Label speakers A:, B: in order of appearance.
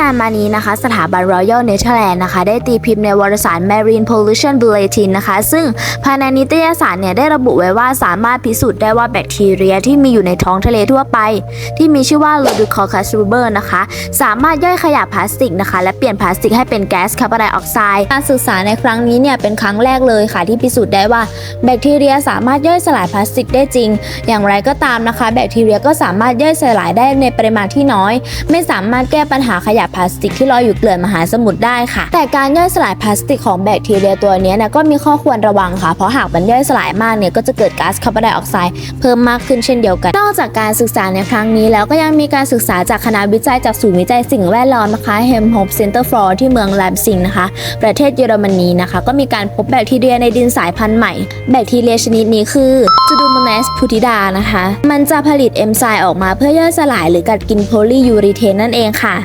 A: นานมานี้นะคะ สถาบัน Royal Netherlands นะคะ ได้ตีพิมพ์ในวารสาร Marine Pollution Bulletin นะคะ ซึ่งภายในนิตยสารเนี่ยได้ระบุไว้ว่าสามารถพิสูจน์ได้ว่าแบคทีเรียที่มีอยู่ในท้องทะเลทั่วไป ที่มีชื่อว่า l o d u c o c c u s ruber นะคะ สามารถย่อยขยะพลาสติกนะคะ และเปลี่ยนพลาสติกให้เป็นแก๊สคาร์บอนไดออกไซด์การศึกษาในครั้งนี้เนี่ยเป็นครั้งแรกเลยค่ะ ที่พิสูจน์ได้ว่าแบคทีเรียสามารถย่อยสลายพลาสติกได้จริง อย่างไรก็ตามนะคะ แบคทีเรียก็สามารถย่อยสลายได้ในปริมาณที่น้อย ไม่สามารถแก้ปัญหาขยะพลาสติกที่ลอยอยู่เกลื่อนมหาสมุทรได้ค่ะ แต่การย่อยสลายพลาสติกของแบคทีเรียตัวนี้นะก็มีข้อควรระวังค่ะ เพราะหากมันย่อยสลายมากเนี่ยก็จะเกิดก๊าซคาร์บอนไดออกไซด์เพิ่มมากขึ้นเช่นเดียวกัน นอกจากการศึกษาในครั้งนี้แล้วก็ยังมีการศึกษาจากคณะวิจัยจากศูนย์วิจัยสิ่งแวดล้อมนะคะ h e m h o p Center for ที่เมืองแลมซิงนะคะ ประเทศเยอรมนีนะคะ ก็มีการพบแบคทีเรียในดินสายพันธุ์ใหม่ แบคทีเรียชนิดนี้คือ Pseudomonas putida นะคะ มันจะผลิตเอนไซม์ออกมาเพื่อย่อยสลายหรือกัดกินโพลียูรีเทนนั่นเองค่ะ